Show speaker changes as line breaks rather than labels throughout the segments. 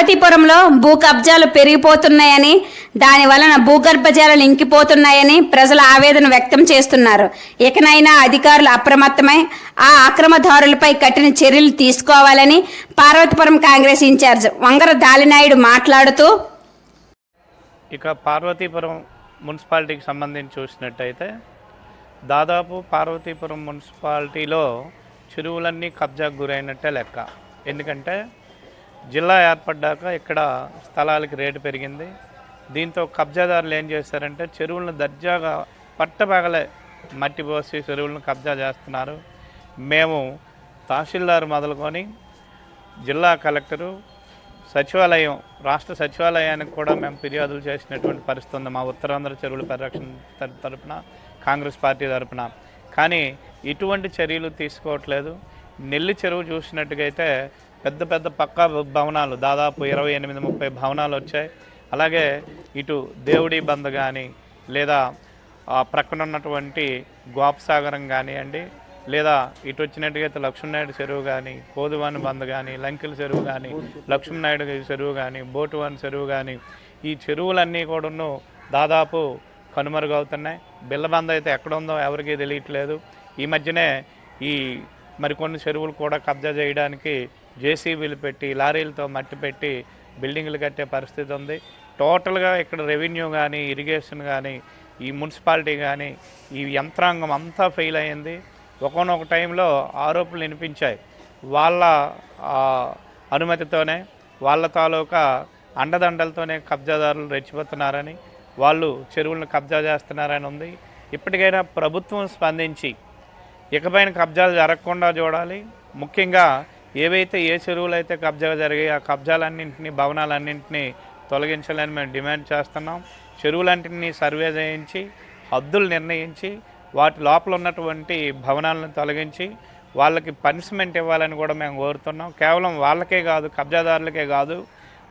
పార్వతీపురంలో భూ కబ్జాలు పెరిగిపోతున్నాయని దాని వలన భూగర్భ జలాలు ఇంకిపోతున్నాయని ప్రజలు ఆవేదన వ్యక్తం చేస్తున్నారు. ఇకనైనా అధికారులు అప్రమత్తమై ఆ అక్రమదారులపై కఠిన చర్యలు తీసుకోవాలని పార్వతీపురం కాంగ్రెస్ ఇన్ఛార్జ్ వంగర దాలినాయుడు మాట్లాడుతూ
ఇక పార్వతీపురం మున్సిపాలిటీకి సంబంధించి చూసినట్టయితే దాదాపు పార్వతీపురం మున్సిపాలిటీలో చెరువులన్నీ కబ్జాకు గురైనట్టే లెక్క. ఎందుకంటే జిల్లా ఏర్పడ్డాక ఇక్కడ స్థలాలకి రేటు పెరిగింది. దీంతో కబ్జాదారులు ఏం చేశారంటే చెరువులను దర్జాగా పట్టపగలే మట్టి పోసి చెరువులను కబ్జా చేస్తున్నారు. మేము తహసీల్దార్ మొదలుకొని జిల్లా కలెక్టరు సచివాలయం రాష్ట్ర సచివాలయానికి కూడా మేము ఫిర్యాదులు చేసినటువంటి పరిస్థితి ఉంది. మా ఉత్తరాంధ్ర చెరువుల పరిరక్షణ తర- తరపున కాంగ్రెస్ పార్టీ తరపున. కానీ ఇటువంటి చర్యలు తీసుకోవట్లేదు. నెల్లి చెరువు చూసినట్టుగైతే పెద్ద పెద్ద పక్కా భవనాలు దాదాపు ఇరవై ఎనిమిది ముప్పై భవనాలు వచ్చాయి. అలాగే ఇటు దేవుడి బంద్ కానీ లేదా ఆ ప్రక్కన ఉన్నటువంటి గోపసాగరం కానివ్వండి లేదా ఇటు వచ్చినట్టుగైతే లక్ష్మీనాయుడు చెరువు కానీ కోదువాని బంద్ కానీ లంకెల చెరువు కానీ లక్ష్మీనాయుడు చెరువు కానీ బోటువాని చెరువు కానీ ఈ చెరువులన్నీ కూడాను దాదాపు కనుమరుగవుతున్నాయి. బిల్లబంద అయితే ఎక్కడ ఉందో ఎవరికీ తెలియట్లేదు. ఈ మధ్యనే ఈ మరికొన్ని చెరువులు కూడా కబ్జా చేయడానికి జేసీబీలు పెట్టి లారీలతో మట్టి పెట్టి బిల్డింగ్లు కట్టే పరిస్థితి ఉంది. టోటల్గా ఇక్కడ రెవెన్యూ కానీ ఇరిగేషన్ కానీ ఈ మున్సిపాలిటీ కానీ ఈ యంత్రాంగం అంతా ఫెయిల్ అయ్యింది ఒకనొక టైంలో ఆరోపణలు వినిపించాయి. వాళ్ళ అనుమతితోనే వాళ్ళ తాలూకా అండదండలతోనే కబ్జాదారులు రెచ్చిపోతున్నారని వాళ్ళు చెరువులను కబ్జా చేస్తున్నారని ఉంది. ఇప్పటికైనా ప్రభుత్వం స్పందించి ఇకపైన కబ్జాలు జరగకుండా చూడాలి. ముఖ్యంగా ఏవైతే ఏ చెరువులు అయితే కబ్జా జరిగాయి ఆ కబ్జాలన్నింటినీ భవనాలన్నింటినీ తొలగించాలని మేము డిమాండ్ చేస్తున్నాం. చెరువులన్నింటినీ సర్వే చేయించి హద్దులు నిర్ణయించి వాటి లోపల ఉన్నటువంటి భవనాలను తొలగించి వాళ్ళకి పనిష్మెంట్ ఇవ్వాలని కూడా మేము కోరుతున్నాం. కేవలం వాళ్ళకే కాదు కబ్జాదారులకే కాదు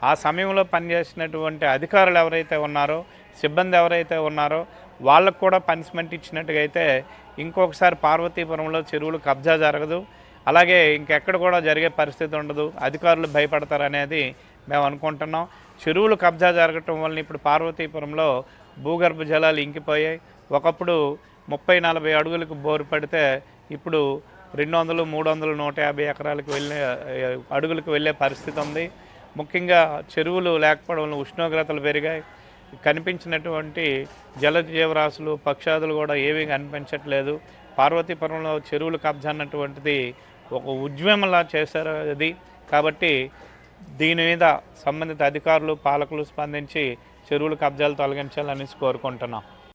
ఆ సమయంలో పనిచేసినటువంటి అధికారులు ఎవరైతే ఉన్నారో సిబ్బంది ఎవరైతే ఉన్నారో వాళ్ళకు కూడా పనిష్మెంట్ ఇచ్చినట్టుగా అయితే ఇంకొకసారి పార్వతీపురంలో చెరువులు కబ్జా జరగదు. అలాగే ఇంకెక్కడ కూడా జరిగే పరిస్థితి ఉండదు. అధికారులు భయపడతారనేది మేము అనుకుంటున్నాం. చెరువులు కబ్జా జరగటం వల్ల ఇప్పుడు పార్వతీపురంలో భూగర్భ జలాలు ఇంకిపోయాయి. ఒకప్పుడు ముప్పై నలభై అడుగులకు బోరు పడితే ఇప్పుడు రెండు వందలు మూడు వందలు నూట యాభై ఎకరాలకు వెళ్ళే అడుగులకు వెళ్ళే పరిస్థితి ఉంది. ముఖ్యంగా చెరువులు లేకపోవడం వల్ల ఉష్ణోగ్రతలు పెరిగాయి. కనిపించినటువంటి జల జీవరాశులు పక్షాదులు కూడా ఏమీ కనిపించట్లేదు. పార్వతీపురంలో చెరువులు కబ్జా అన్నటువంటిది ఒక ఉద్యమంలా చేశారు అది. కాబట్టి దీని మీద సంబంధిత అధికారులు పాలకులు స్పందించి చెరువులు కబ్జాలు తొలగించాలని కోరుకుంటున్నాం.